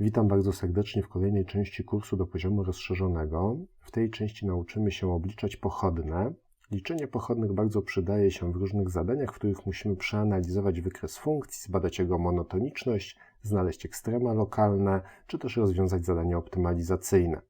Witam bardzo serdecznie w kolejnej części kursu do poziomu rozszerzonego. W tej części nauczymy się obliczać pochodne. Liczenie pochodnych bardzo przydaje się w różnych zadaniach, w których musimy przeanalizować wykres funkcji, zbadać jego monotoniczność, znaleźć ekstrema lokalne, czy też rozwiązać zadanie optymalizacyjne.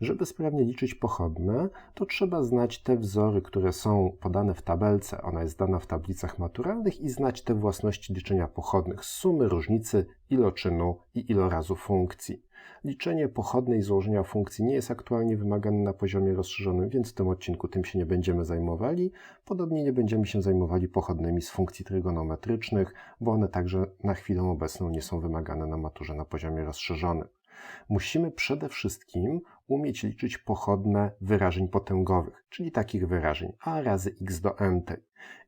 Żeby sprawnie liczyć pochodne, to trzeba znać te wzory, które są podane w tabelce. Ona jest dana w tablicach maturalnych i znać te własności liczenia pochodnych sumy, różnicy, iloczynu i ilorazu funkcji. Liczenie pochodnej złożenia funkcji nie jest aktualnie wymagane na poziomie rozszerzonym, więc w tym odcinku tym się nie będziemy zajmowali. Podobnie nie będziemy się zajmowali pochodnymi z funkcji trygonometrycznych, bo one także na chwilę obecną nie są wymagane na maturze na poziomie rozszerzonym. Musimy przede wszystkim umieć liczyć pochodne wyrażeń potęgowych, czyli takich wyrażeń a razy x do n.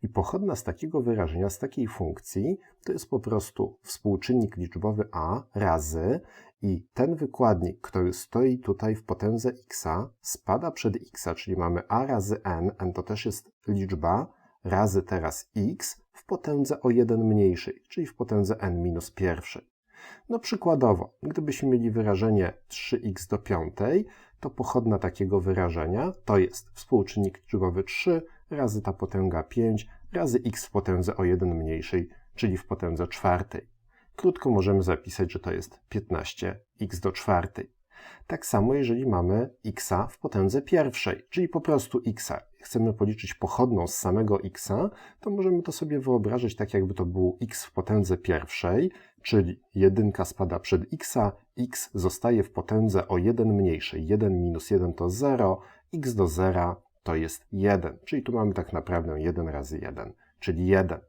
I pochodna z takiego wyrażenia, z takiej funkcji, to jest po prostu współczynnik liczbowy a razy i ten wykładnik, który stoi tutaj w potędze x, spada przed x, czyli mamy a razy n, n to też jest liczba, razy teraz x w potędze o 1 mniejszej, czyli w potędze n minus pierwszej. No przykładowo, gdybyśmy mieli wyrażenie 3x do piątej, to pochodna takiego wyrażenia to jest współczynnik liczbowy 3 razy ta potęga 5 razy x w potędze o 1 mniejszej, czyli w potędze czwartej. Krótko możemy zapisać, że to jest 15x do czwartej. Tak samo jeżeli mamy x w potędze pierwszej, czyli po prostu x. Chcemy policzyć pochodną z samego x, to możemy to sobie wyobrazić tak, jakby to było x w potędze pierwszej, czyli jedynka spada przed x, x zostaje w potędze o 1 mniejszej. 1 minus 1 to 0, x do 0 to jest 1, czyli tu mamy tak naprawdę 1 razy 1, czyli 1.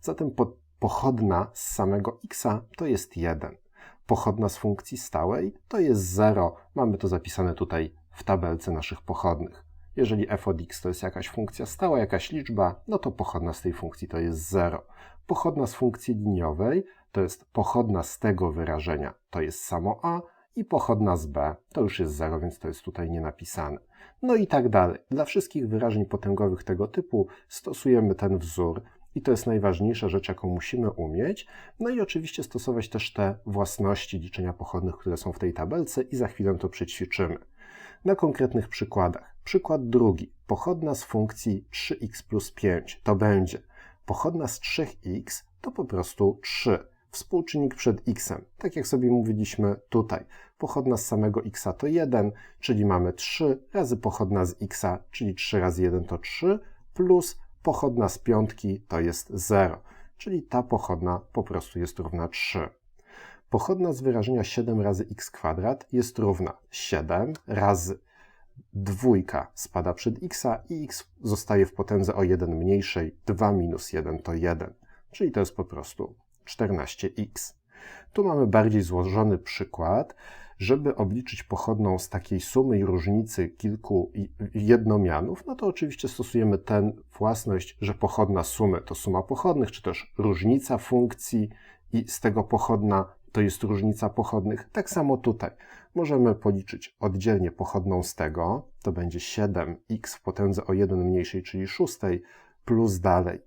Zatem po, pochodna z samego x to jest 1 pochodna z funkcji stałej to jest 0. Mamy to zapisane tutaj w tabelce naszych pochodnych. Jeżeli f od x to jest jakaś funkcja stała, jakaś liczba, no to pochodna z tej funkcji to jest 0. Pochodna z funkcji liniowej to jest pochodna z tego wyrażenia, to jest samo a, i pochodna z b to już jest 0, więc to jest tutaj nie napisane. No i tak dalej. Dla wszystkich wyrażeń potęgowych tego typu stosujemy ten wzór. I to jest najważniejsza rzecz, jaką musimy umieć. No i oczywiście stosować też te własności liczenia pochodnych, które są w tej tabelce i za chwilę to przećwiczymy. Na konkretnych przykładach. Przykład drugi. Pochodna z funkcji 3x plus 5 to będzie pochodna z 3x to po prostu 3. Współczynnik przed x, tak jak sobie mówiliśmy tutaj. Pochodna z samego x to 1, czyli mamy 3 razy pochodna z x, czyli 3 razy 1 to 3, plus pochodna z piątki to jest 0, czyli ta pochodna po prostu jest równa 3. Pochodna z wyrażenia 7 razy x kwadrat jest równa 7 razy dwójka spada przed x i x zostaje w potędze o 1 mniejszej, 2 minus 1 to 1, czyli to jest po prostu 14x. Tu mamy bardziej złożony przykład, żeby obliczyć pochodną z takiej sumy i różnicy kilku jednomianów, no to oczywiście stosujemy tę własność, że pochodna sumy to suma pochodnych, czy też różnica funkcji i z tego pochodna to jest różnica pochodnych. Tak samo tutaj. Możemy policzyć oddzielnie pochodną z tego, to będzie 7x w potędze o 1 mniejszej, czyli 6, plus dalej.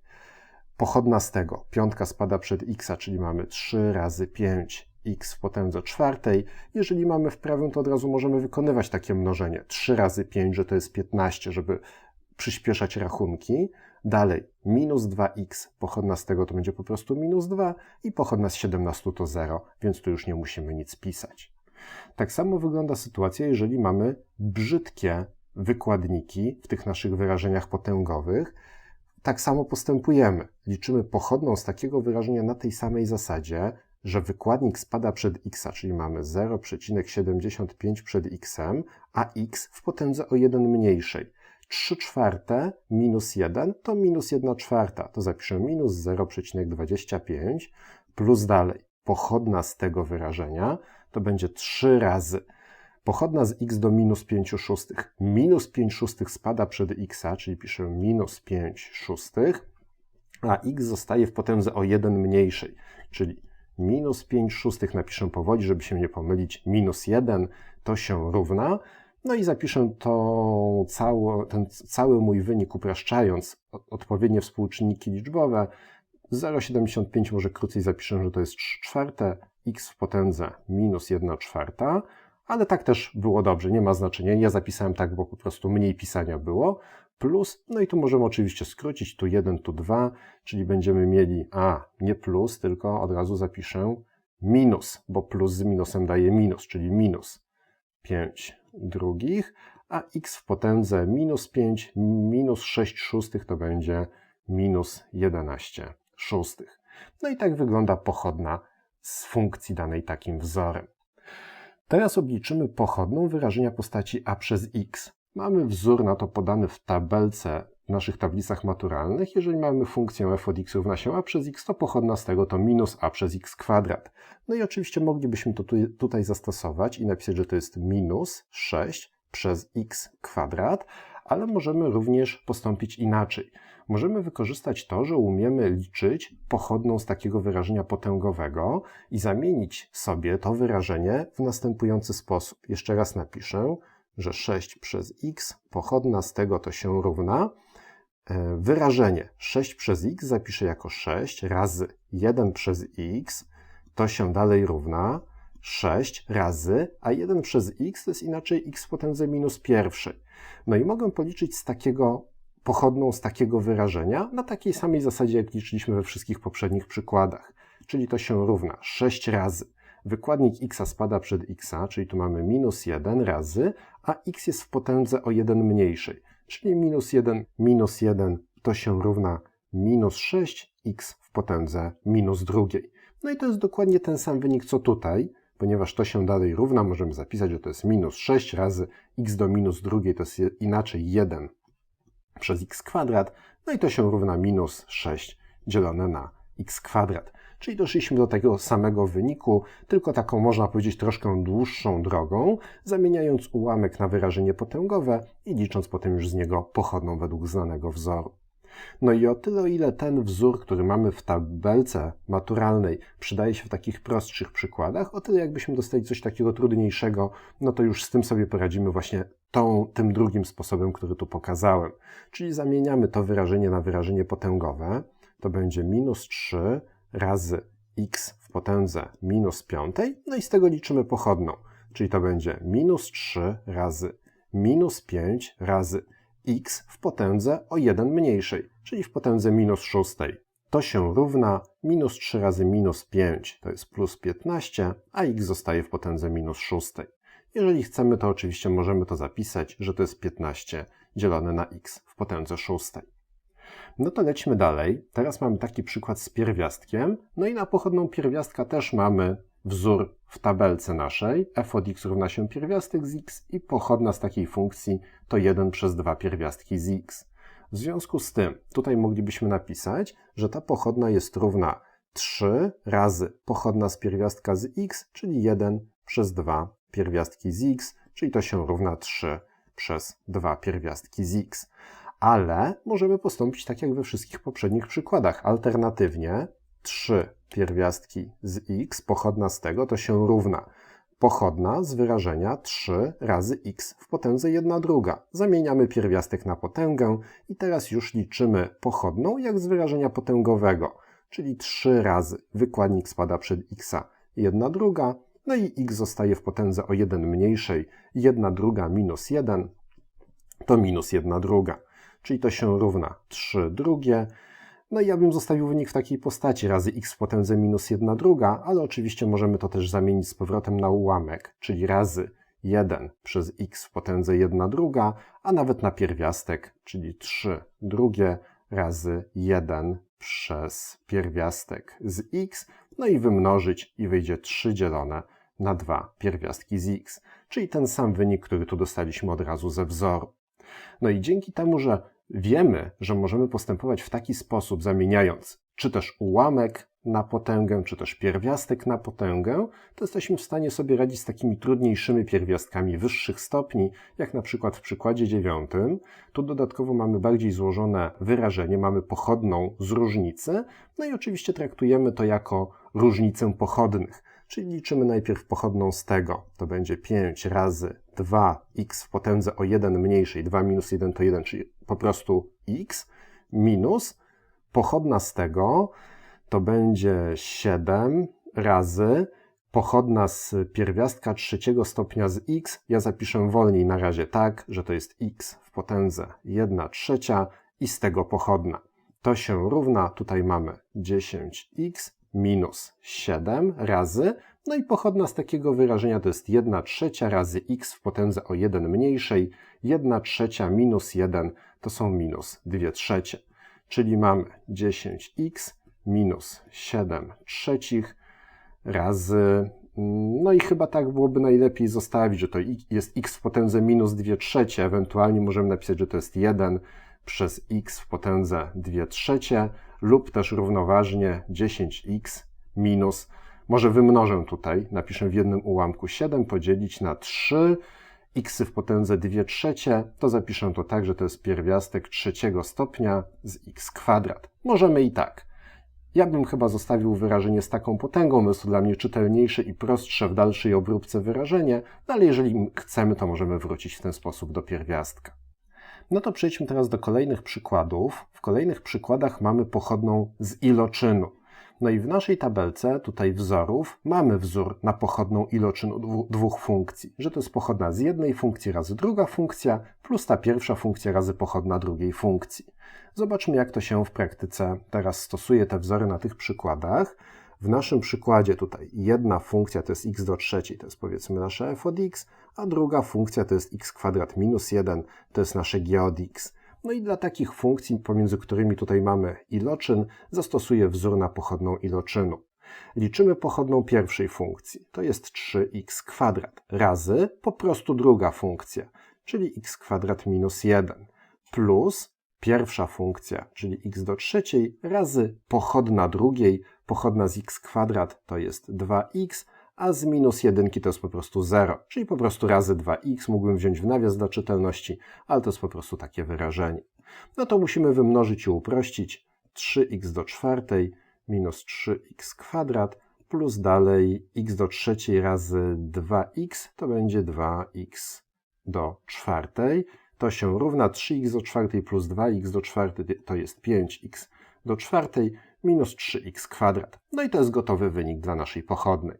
Pochodna z tego, piątka spada przed x, czyli mamy 3 razy 5 x w potędze czwartej. Jeżeli mamy w prawym, to od razu możemy wykonywać takie mnożenie. 3 razy 5, że to jest 15, żeby przyspieszać rachunki. Dalej, minus 2x, pochodna z tego to będzie po prostu minus 2 i pochodna z 17 to 0, więc tu już nie musimy nic pisać. Tak samo wygląda sytuacja, jeżeli mamy brzydkie wykładniki w tych naszych wyrażeniach potęgowych. Tak samo postępujemy. Liczymy pochodną z takiego wyrażenia na tej samej zasadzie, że wykładnik spada przed x, czyli mamy 0,75 przed x, a x w potędze o 1 mniejszej. 3 czwarte minus 1 to minus 1 czwarta. To zapiszę minus 0,25 plus dalej. Pochodna z tego wyrażenia to będzie 3 razy pochodna z x do minus 5 szóstych. Minus 5 szóstych spada przed x, czyli piszę minus 5 szóstych, a x zostaje w potędze o 1 mniejszej, czyli minus 5 szóstych napiszę powoli, żeby się nie pomylić, minus 1 to się równa. No i zapiszę to cało, ten cały mój wynik upraszczając odpowiednie współczynniki liczbowe. 0,75 może krócej zapiszę, że to jest 3 czwarte x w potędze minus 1 czwarta, ale tak też było dobrze, nie ma znaczenia. Ja zapisałem tak, bo po prostu mniej pisania było. Plus, no i tu możemy oczywiście skrócić, tu 1, tu 2, czyli będziemy mieli, a nie plus, tylko od razu zapiszę minus, bo plus z minusem daje minus, czyli minus 5 drugich, a x w potędze minus 5, minus 6 szóstych to będzie minus 11 szóstych. No i tak wygląda pochodna z funkcji danej takim wzorem. Teraz obliczymy pochodną wyrażenia postaci a przez x. Mamy wzór na to podany w tabelce w naszych tablicach maturalnych. Jeżeli mamy funkcję f od x równa się a przez x, to pochodna z tego to minus a przez x kwadrat. No i oczywiście moglibyśmy to tu, tutaj zastosować i napisać, że to jest minus 6 przez x kwadrat, ale możemy również postąpić inaczej. Możemy wykorzystać to, że umiemy liczyć pochodną z takiego wyrażenia potęgowego i zamienić sobie to wyrażenie w następujący sposób. Jeszcze raz napiszę, że 6 przez x pochodna z tego to się równa e, wyrażenie 6 przez x zapiszę jako 6 razy 1 przez x to się dalej równa 6 razy, a 1 przez x to jest inaczej x w potędze minus pierwszej. No i mogę policzyć z takiego pochodną z takiego wyrażenia na takiej samej zasadzie, jak liczyliśmy we wszystkich poprzednich przykładach. Czyli to się równa 6 razy. Wykładnik x spada przed x, czyli tu mamy minus 1 razy, a x jest w potędze o 1 mniejszej. Czyli minus 1 minus 1 to się równa minus 6x w potędze minus drugiej. No i to jest dokładnie ten sam wynik, co tutaj, ponieważ to się dalej równa, możemy zapisać, że to jest minus 6 razy x do minus drugiej, to jest inaczej 1 przez x kwadrat, no i to się równa minus 6 dzielone na x kwadrat. Czyli doszliśmy do tego samego wyniku, tylko taką można powiedzieć troszkę dłuższą drogą, zamieniając ułamek na wyrażenie potęgowe i licząc potem już z niego pochodną według znanego wzoru. No i o tyle, o ile ten wzór, który mamy w tabelce maturalnej, przydaje się w takich prostszych przykładach, o tyle jakbyśmy dostali coś takiego trudniejszego, no to już z tym sobie poradzimy właśnie tą, tym drugim sposobem, który tu pokazałem. Czyli zamieniamy to wyrażenie na wyrażenie potęgowe. To będzie minus 3 razy x w potędze minus 5, no i z tego liczymy pochodną. Czyli to będzie minus 3 razy minus 5 razy x w potędze o 1 mniejszej, czyli w potędze minus 6. To się równa minus 3 razy minus 5, to jest plus 15, a x zostaje w potędze minus 6. Jeżeli chcemy, to oczywiście możemy to zapisać, że to jest 15 dzielone na x w potędze 6. No to lećmy dalej. Teraz mamy taki przykład z pierwiastkiem. No i na pochodną pierwiastka też mamy wzór w tabelce naszej. f od x równa się pierwiastek z x i pochodna z takiej funkcji to 1 przez 2 pierwiastki z x. W związku z tym tutaj moglibyśmy napisać, że ta pochodna jest równa 3 razy pochodna z pierwiastka z x, czyli 1 przez 2 pierwiastki z x, czyli to się równa 3 przez 2 pierwiastki z x. Ale możemy postąpić tak jak we wszystkich poprzednich przykładach. Alternatywnie 3 pierwiastki z x, pochodna z tego, to się równa. Pochodna z wyrażenia 3 razy x w potędze 1 druga. Zamieniamy pierwiastek na potęgę i teraz już liczymy pochodną jak z wyrażenia potęgowego, czyli 3 razy. Wykładnik spada przed x 1 druga, no i x zostaje w potędze o 1 mniejszej, 1 druga minus 1 to minus 1 druga, czyli to się równa 3 drugie, no i ja bym zostawił wynik w takiej postaci. Razy x w potędze minus 1 druga, ale oczywiście możemy to też zamienić z powrotem na ułamek, czyli razy 1 przez x w potędze 1 druga, a nawet na pierwiastek, czyli 3 drugie razy 1 przez pierwiastek z x, no i wymnożyć i wyjdzie 3 dzielone na 2 pierwiastki z x, czyli ten sam wynik, który tu dostaliśmy od razu ze wzoru. No i dzięki temu, że wiemy, że możemy postępować w taki sposób, zamieniając czy też ułamek na potęgę, czy też pierwiastek na potęgę, to jesteśmy w stanie sobie radzić z takimi trudniejszymi pierwiastkami wyższych stopni, jak na przykład w przykładzie dziewiątym. Tu dodatkowo mamy bardziej złożone wyrażenie, mamy pochodną z różnicy, no i oczywiście traktujemy to jako różnicę pochodnych. Czyli liczymy najpierw pochodną z tego. To będzie 5 razy 2x w potędze o 1 mniejszej. 2 minus 1 to 1, czyli po prostu x minus pochodna z tego to będzie 7 razy pochodna z pierwiastka trzeciego stopnia z x, ja zapiszę wolniej na razie tak, że to jest x w potędze 1 trzecia i z tego pochodna. To się równa, tutaj mamy 10x minus 7 razy, no i pochodna z takiego wyrażenia to jest 1 trzecia razy x w potędze o 1 mniejszej, 1 trzecia minus 1 to są minus 2 trzecie. Czyli mamy 10x minus 7 trzecich razy, no i chyba tak byłoby najlepiej zostawić, że to jest x w potędze minus 2 trzecie, ewentualnie możemy napisać, że to jest 1 przez x w potędze 2 trzecie lub też równoważnie 10x minus, może wymnożę tutaj, napiszę w jednym ułamku 7 podzielić na 3, x w potędze 2 trzecie, to zapiszę to tak, że to jest pierwiastek trzeciego stopnia z x kwadrat. Możemy i tak. Ja bym chyba zostawił wyrażenie z taką potęgą, jest to dla mnie czytelniejsze i prostsze w dalszej obróbce wyrażenie, no ale jeżeli chcemy, to możemy wrócić w ten sposób do pierwiastka. No to przejdźmy teraz do kolejnych przykładów. W kolejnych przykładach mamy pochodną z iloczynu. No i w naszej tabelce, tutaj wzorów, mamy wzór na pochodną iloczynu dwóch funkcji, że to jest pochodna z jednej funkcji razy druga funkcja, plus ta pierwsza funkcja razy pochodna drugiej funkcji. Zobaczmy, jak to się w praktyce teraz stosuje, te wzory na tych przykładach. W naszym przykładzie tutaj jedna funkcja to jest x do trzeciej, to jest powiedzmy nasze f od x, a druga funkcja to jest x kwadrat minus 1, to jest nasze g od x. No i dla takich funkcji, pomiędzy którymi tutaj mamy iloczyn, zastosuję wzór na pochodną iloczynu. Liczymy pochodną pierwszej funkcji, to jest 3x kwadrat, razy po prostu druga funkcja, czyli x kwadrat minus 1, plus pierwsza funkcja, czyli x do trzeciej, razy pochodna drugiej, pochodna z x kwadrat to jest 2x, a z minus jedynki to jest po prostu 0, czyli po prostu razy 2x mógłbym wziąć w nawias dla czytelności, ale to jest po prostu takie wyrażenie. No to musimy wymnożyć i uprościć 3x do czwartej minus 3x kwadrat plus dalej x do trzeciej razy 2x to będzie 2x do czwartej. To się równa 3x do czwartej plus 2x do czwartej to jest 5x do czwartej minus 3x kwadrat. No i to jest gotowy wynik dla naszej pochodnej.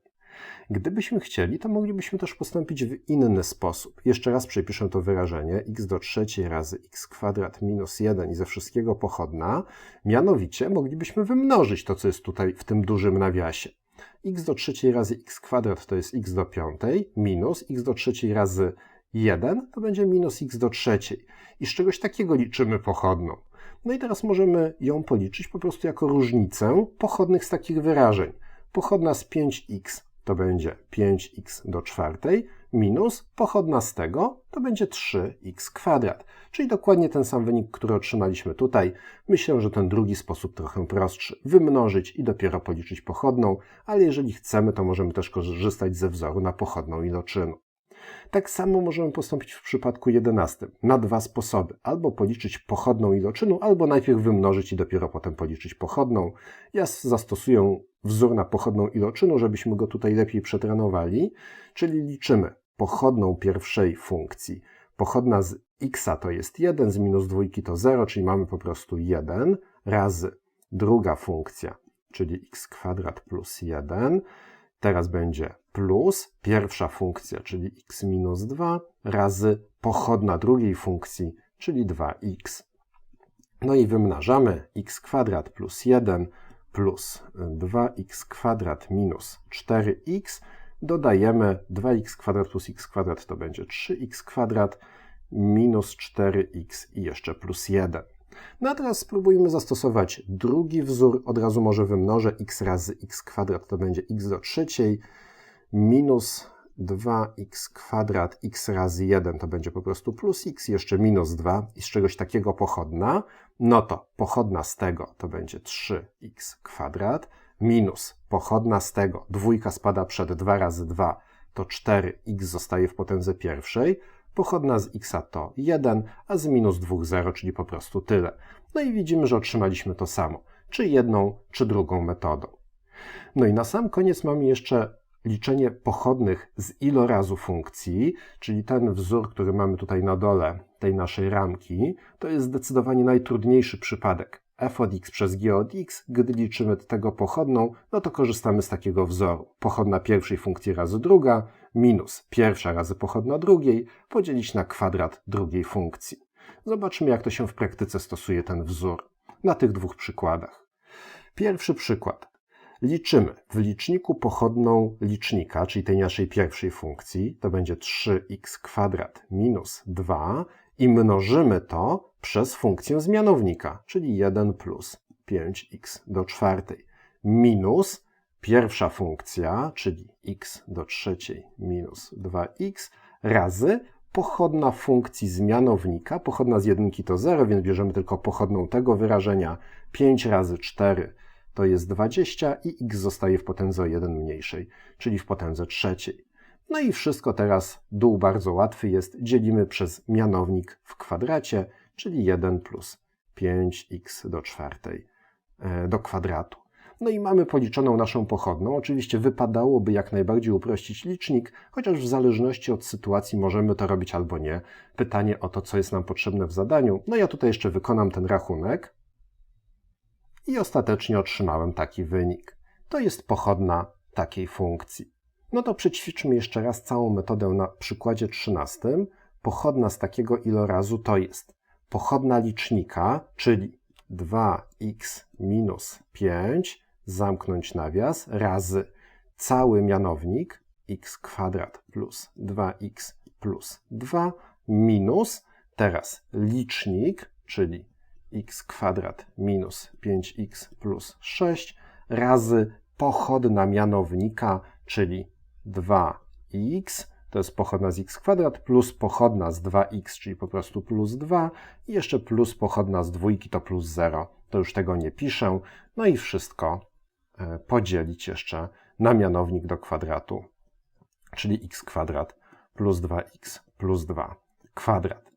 Gdybyśmy chcieli, to moglibyśmy też postąpić w inny sposób. Jeszcze raz przepiszę to wyrażenie x do trzeciej razy x kwadrat minus 1 i ze wszystkiego pochodna. Mianowicie moglibyśmy wymnożyć to, co jest tutaj w tym dużym nawiasie. x do trzeciej razy x kwadrat to jest x do piątej minus x do trzeciej razy 1 to będzie minus x do trzeciej. I z czegoś takiego liczymy pochodną. No i teraz możemy ją policzyć po prostu jako różnicę pochodnych z takich wyrażeń. Pochodna z 5x to będzie 5x do czwartej minus pochodna z tego to będzie 3x kwadrat. Czyli dokładnie ten sam wynik, który otrzymaliśmy tutaj. Myślę, że ten drugi sposób trochę prostszy. Wymnożyć i dopiero policzyć pochodną, ale jeżeli chcemy, to możemy też korzystać ze wzoru na pochodną iloczynu. Tak samo możemy postąpić w przypadku 11 na dwa sposoby. Albo policzyć pochodną iloczynu, albo najpierw wymnożyć i dopiero potem policzyć pochodną. Ja zastosuję wzór na pochodną iloczynu, żebyśmy go tutaj lepiej przetrenowali, czyli liczymy pochodną pierwszej funkcji. Pochodna z x to jest 1, z minus dwójki to 0, czyli mamy po prostu 1 razy druga funkcja, czyli x kwadrat plus 1. Teraz będzie plus pierwsza funkcja, czyli x minus 2, razy pochodna drugiej funkcji, czyli 2x. No i wymnażamy x kwadrat plus 1 plus 2x kwadrat minus 4x. Dodajemy 2x kwadrat plus x kwadrat to będzie 3x kwadrat minus 4x i jeszcze plus 1. No a teraz spróbujmy zastosować drugi wzór. Od razu może wymnożę x razy x kwadrat to będzie x do trzeciej minus 2x kwadrat x razy 1 to będzie po prostu plus x, jeszcze minus 2 i z czegoś takiego pochodna, no to pochodna z tego to będzie 3x kwadrat minus pochodna z tego, dwójka spada przed 2 razy 2 to 4x zostaje w potędze pierwszej, pochodna z x to 1, a z minus 2 0, czyli po prostu tyle. No i widzimy, że otrzymaliśmy to samo, czy jedną, czy drugą metodą. No i na sam koniec mamy jeszcze liczenie pochodnych z ilorazu funkcji, czyli ten wzór, który mamy tutaj na dole tej naszej ramki, to jest zdecydowanie najtrudniejszy przypadek. f od x przez g od x, gdy liczymy tego pochodną, no to korzystamy z takiego wzoru. Pochodna pierwszej funkcji razy druga minus pierwsza razy pochodna drugiej podzielić na kwadrat drugiej funkcji. Zobaczmy, jak to się w praktyce stosuje ten wzór na tych dwóch przykładach. Pierwszy przykład. Liczymy w liczniku pochodną licznika, czyli tej naszej pierwszej funkcji, to będzie 3x kwadrat minus 2 i mnożymy to przez funkcję zmianownika, czyli 1 plus 5x do czwartej minus pierwsza funkcja, czyli x do trzeciej minus 2x razy pochodna funkcji zmianownika. Pochodna z jedynki to 0, więc bierzemy tylko pochodną tego wyrażenia. 5 razy 4 to jest 20 i x zostaje w potędze o 1 mniejszej, czyli w potędze trzeciej. No i wszystko teraz, dół bardzo łatwy jest, dzielimy przez mianownik w kwadracie, czyli 1 plus 5x do czwartej e, do kwadratu. No i mamy policzoną naszą pochodną. Oczywiście wypadałoby jak najbardziej uprościć licznik, chociaż w zależności od sytuacji możemy to robić albo nie. Pytanie o to, co jest nam potrzebne w zadaniu. No ja tutaj jeszcze wykonam ten rachunek i ostatecznie otrzymałem taki wynik. To jest pochodna takiej funkcji. No to przećwiczmy jeszcze raz całą metodę na przykładzie 13. Pochodna z takiego ilorazu to jest pochodna licznika, czyli 2x minus 5, zamknąć nawias, razy cały mianownik x kwadrat plus 2x plus 2 minus teraz licznik, czyli x kwadrat minus 5x plus 6 razy pochodna mianownika, czyli 2x, to jest pochodna z x kwadrat, plus pochodna z 2x, czyli po prostu plus 2 i jeszcze plus pochodna z dwójki to plus 0. To już tego nie piszę. No i wszystko podzielić jeszcze na mianownik do kwadratu, czyli x kwadrat plus 2x plus 2 kwadrat.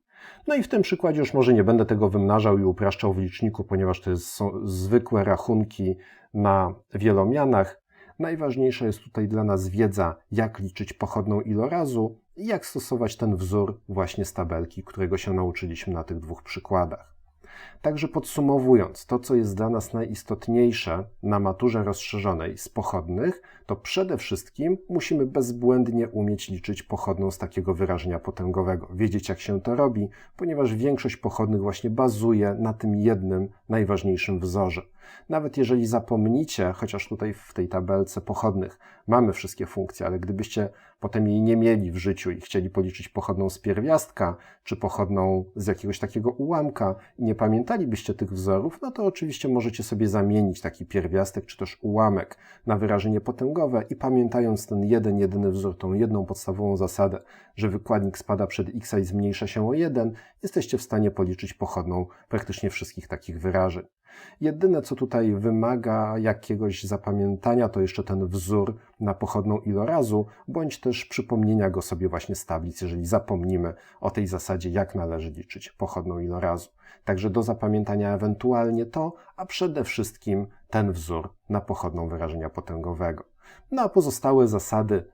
No i w tym przykładzie już może nie będę tego wymnażał i upraszczał w liczniku, ponieważ to są zwykłe rachunki na wielomianach. Najważniejsza jest tutaj dla nas wiedza, jak liczyć pochodną ilorazu i jak stosować ten wzór właśnie z tabelki, którego się nauczyliśmy na tych dwóch przykładach. Także podsumowując, to co jest dla nas najistotniejsze na maturze rozszerzonej z pochodnych, to przede wszystkim musimy bezbłędnie umieć liczyć pochodną z takiego wyrażenia potęgowego, wiedzieć jak się to robi, ponieważ większość pochodnych właśnie bazuje na tym jednym najważniejszym wzorze. Nawet jeżeli zapomnicie, chociaż tutaj w tej tabelce pochodnych mamy wszystkie funkcje, ale gdybyście potem jej nie mieli w życiu i chcieli policzyć pochodną z pierwiastka, czy pochodną z jakiegoś takiego ułamka i nie pamiętalibyście tych wzorów, no to oczywiście możecie sobie zamienić taki pierwiastek, czy też ułamek na wyrażenie potęgowe i pamiętając ten jeden, jedyny wzór, tą jedną podstawową zasadę, że wykładnik spada przed x i zmniejsza się o 1, jesteście w stanie policzyć pochodną praktycznie wszystkich takich wyrażeń. Jedyne, co tutaj wymaga jakiegoś zapamiętania, to jeszcze ten wzór na pochodną ilorazu, bądź też przypomnienia go sobie właśnie z tablic, jeżeli zapomnimy o tej zasadzie, jak należy liczyć pochodną ilorazu. Także do zapamiętania ewentualnie to, a przede wszystkim ten wzór na pochodną wyrażenia potęgowego. No a pozostałe zasady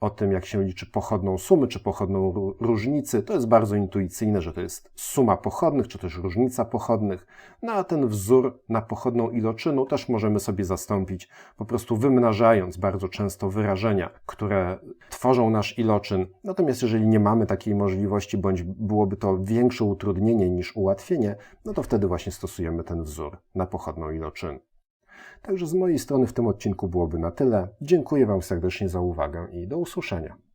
o tym, jak się liczy pochodną sumy czy pochodną różnicy, to jest bardzo intuicyjne, że to jest suma pochodnych czy też różnica pochodnych. No a ten wzór na pochodną iloczynu też możemy sobie zastąpić, po prostu wymnażając bardzo często wyrażenia, które tworzą nasz iloczyn. Natomiast jeżeli nie mamy takiej możliwości, bądź byłoby to większe utrudnienie niż ułatwienie, no to wtedy właśnie stosujemy ten wzór na pochodną iloczynu. Także z mojej strony w tym odcinku byłoby na tyle. Dziękuję Wam serdecznie za uwagę i do usłyszenia.